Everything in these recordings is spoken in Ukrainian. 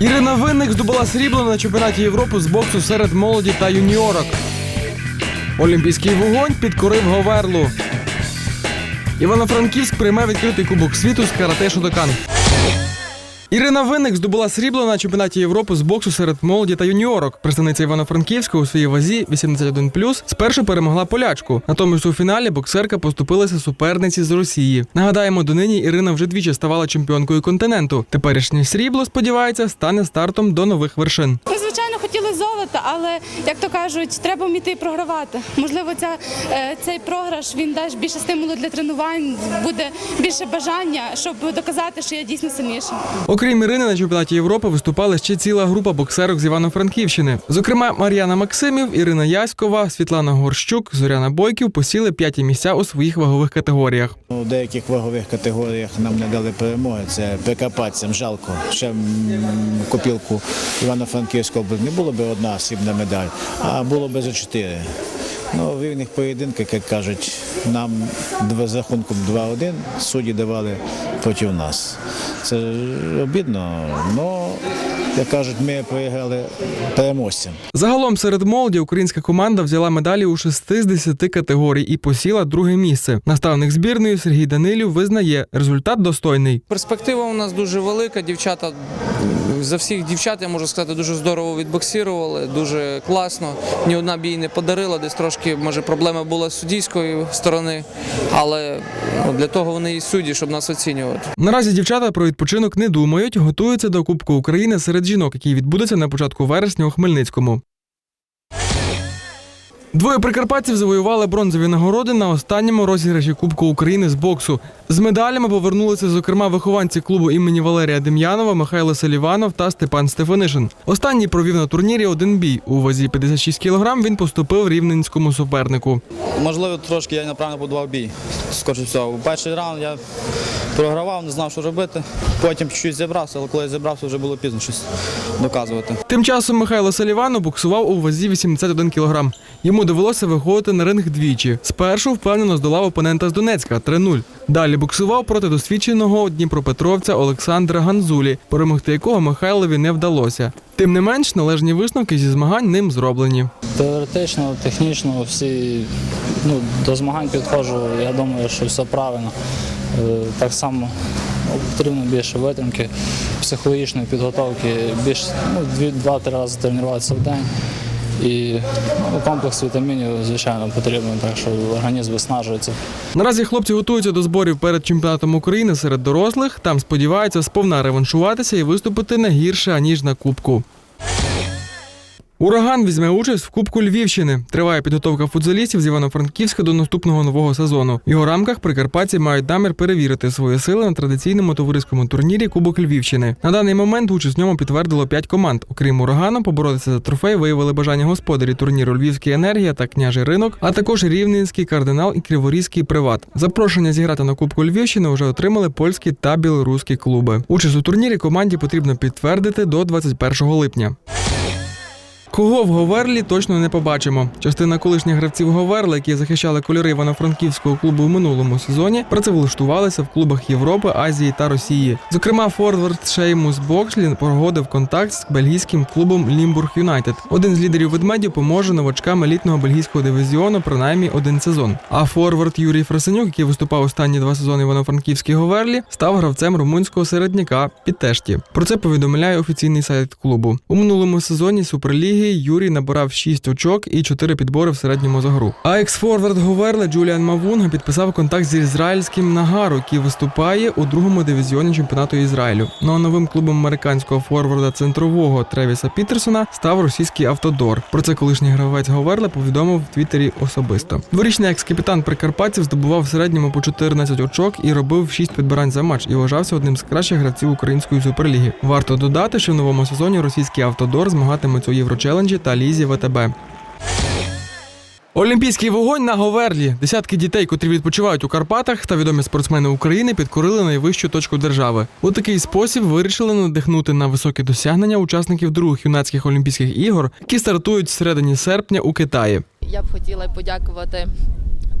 Ірина Винник здобула срібло на чемпіонаті Європи з боксу серед молоді та юніорок. Олімпійський вогонь підкорив Говерлу. Івано-Франківськ прийме відкритий кубок світу з карате Шодокан. Ірина Винник здобула срібло на чемпіонаті Європи з боксу серед молоді та юніорок. Представниця Івано-Франківська у своїй вазі 81+, спершу перемогла полячку. Натомість у фіналі боксерка поступилася суперниці з Росії. Нагадаємо, донині Ірина вже двічі ставала чемпіонкою континенту. Теперішнє срібло, сподівається, стане стартом до нових вершин. Ми, звичайно, хотіли золота, але як то кажуть, треба вміти програвати. Можливо, ця, е, цей програш він дасть більше стимулу для тренувань, буде більше бажання, щоб доказати, що я дійсно сильніша. Окрім Ірини, на чемпіонаті Європи виступала ще ціла група боксерок з Івано-Франківщини. Зокрема, Мар'яна Максимів, Ірина Яськова, Світлана Горщук, Зоряна Бойків посіли п'яті місця у своїх вагових категоріях. У деяких вагових категоріях нам не дали перемоги. Це прикарпатцям жалко. Ще м, копілку Івано-Франківського не було б одна срібна медаль, а було б за чотири. Ну, в рівних поєдинках, як кажуть, нам з рахунком 2-1 судді давали проти нас. Це обідно, але, як кажуть, ми проіграли переможцям. Загалом серед молоді українська команда взяла медалі у 6 з 10 категорій і посіла друге місце. Наставник збірної Сергій Данилів визнає, результат достойний. Перспектива у нас дуже велика. Дівчата за всіх дівчат, я можу сказати, дуже здорово відбоксірували, дуже класно. Ні одна бій не подарила, десь трошки може проблема була з суддійської сторони, але ну, для того вони і судді, щоб нас оцінювати. Наразі дівчата про відпочинок не думають, готуються до Кубку України серед жінок, який відбудеться на початку вересня у Хмельницькому. Двоє прикарпатців завоювали бронзові нагороди на останньому розіграші Кубку України з боксу. З медалями повернулися, зокрема, вихованці клубу імені Валерія Дем'янова, Михайло Селіванов та Степан Стефанишин. Останній провів на турнірі один бій. У вазі 56 кг він поступив рівненському супернику. Можливо, трошки я неправильно будував бій. Скоріше всього. Перший раунд я програвав, не знав, що робити. Потім чуть-чуть зібрався, але коли я зібрався, вже було пізно щось доказувати. Тим часом Михайло Саліванов буксував у вазі 81 кг. Йому довелося виходити на ринг двічі. Спершу впевнено здолав опонента з Донецька 3-0. Далі буксував проти досвідченого дніпропетровця Олександра Ганзулі, перемогти якого Михайлові не вдалося. Тим не менш, належні висновки зі змагань ним зроблені. Теоретично, технічно всі ну, до змагань підходжу. Я думаю, що все правильно. Е, Так само потрібно більше витримки, психологічної підготовки, більш ну, дві- два-три рази тренуватися в день. І ну, комплекс вітамінів, звичайно, потрібен, так що організм виснажується. Наразі хлопці готуються до зборів перед чемпіонатом України серед дорослих. Там сподіваються сповна реваншуватися і виступити не гірше аніж на кубку. Ураган візьме участь в Кубку Львівщини. Триває підготовка футзалістів з Івано-Франківська до наступного нового сезону. В його рамках прикарпатці мають намір перевірити свої сили на традиційному товариському турнірі Кубок Львівщини. На даний момент участь в ньому підтвердило п'ять команд. Окрім урагану, поборотися за трофей виявили бажання господарі турніру Львівська енергія та княжий ринок, а також Рівненський кардинал і Криворізький приват. Запрошення зіграти на Кубку Львівщини вже отримали польські та білоруські клуби. Участь у турнірі команді потрібно підтвердити до 21 липня. Кого в Говерлі точно не побачимо. Частина колишніх гравців Говерла, які захищали кольори Івано-Франківського клубу в минулому сезоні, працевлаштувалися в клубах Європи, Азії та Росії. Зокрема, форвард Шеймус Бокшлін погодив контакт з бельгійським клубом Лімбург Юнайтед. Один з лідерів ведмедів поможе новачкам елітного бельгійського дивізіону принаймні один сезон. А форвард Юрій Фрасенюк, який виступав останні два сезони в Івано-Франківській Говерлі, став гравцем румунського середняка Підтешті. Про це повідомляє офіційний сайт клубу. У минулому сезоні Суперліги Юрій набирав 6 очок і 4 підбори в середньому за гру. А екс-форвард Говерли Джуліан Мавунга підписав контакт з ізраїльським Нагару, який виступає у другому дивізіоні чемпіонату Ізраїлю. Ну а новим клубом американського форварда центрового Тревіса Пітерсона став російський автодор. Про це колишній гравець Говерла повідомив в Твіттері особисто. Дворічний екс-капітан Прикарпатців здобував в середньому по 14 очок і робив 6 підбирань за матч і вважався одним з кращих гравців української суперліги. Варто додати, що в новому сезоні російський автодор змагатиметься у Єврочеленджі та лізі ВТБ. Олімпійський вогонь на Говерлі. Десятки дітей, котрі відпочивають у Карпатах, та відомі спортсмени України підкорили найвищу точку держави. У такий спосіб вирішили надихнути на високі досягнення учасників других юнацьких олімпійських ігор, які стартують в середині серпня у Китаї. Я б хотіла подякувати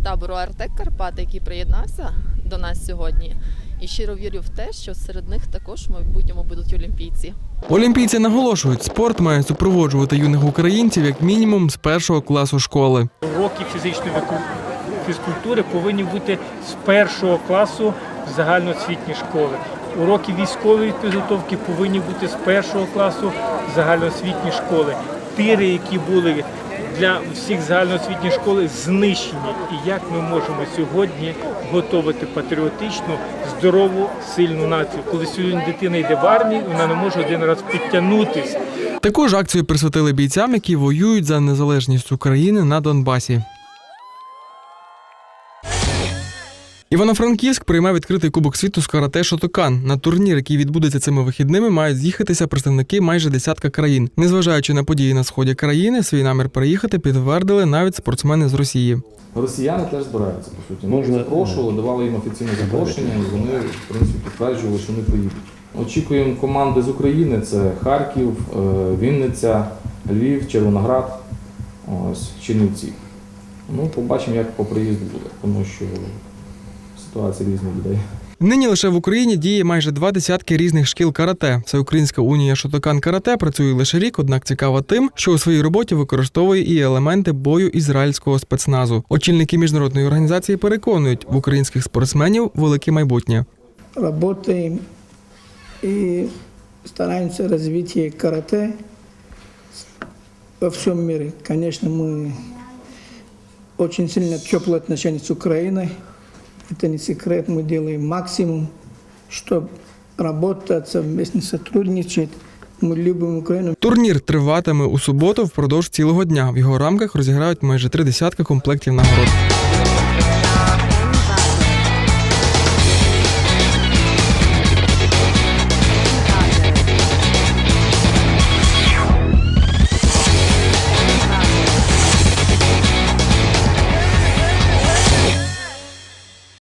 табору Артек Карпати, який приєднався до нас сьогодні. І щиро вірю в те, що серед них також в майбутньому будуть олімпійці. Олімпійці наголошують, спорт має супроводжувати юних українців як мінімум з першого класу школи. Уроки фізичної фізкультури повинні бути з першого класу в загальноосвітній школи. Уроки військової підготовки повинні бути з першого класу в загальноосвітній школи. Тири, які були для всіх загальноосвітніх школи, знищені. І як ми можемо сьогодні готувати патріотичну, здорову, сильну націю, коли сьогодні дитина йде в армію, вона не може один раз підтягнутися. Також акцію присвятили бійцям, які воюють за незалежність України на Донбасі. Івано-Франківськ прийме відкритий кубок світу з карате Шотокан. На турнір, який відбудеться цими вихідними, мають з'їхатися представники майже десятка країн. Незважаючи на події на сході країни, свій намір приїхати підтвердили навіть спортсмени з Росії. Росіяни теж збираються, по суті. Ми запрошували, давали їм офіційне запрошення, і вони, в принципі, підтверджували, що вони поїдуть. Очікуємо команди з України: це Харків, е, Вінниця, Львів, Червоноград, ось, Чернівці. Ну, побачимо, як по приїзду буде, тому що ситуація різна людей. Нині лише в Україні діє майже два десятки різних шкіл карате. Всеукраїнська унія Шотокан карате працює лише рік, однак цікава тим, що у своїй роботі використовує і елементи бою ізраїльського спецназу. Очільники міжнародної організації переконують, в українських спортсменів велике майбутнє. работаем и стараемся развитие карате во всем мире. Конечно, мы очень сильно теплые отношения с Украиной. Это не секрет, мы делаем максимум, чтобы работать, совместно сотрудничать. Мы любим Украину. Турнір триватиме у суботу впродовж цілого дня. В його рамках розіграють майже три десятки комплектів нагород.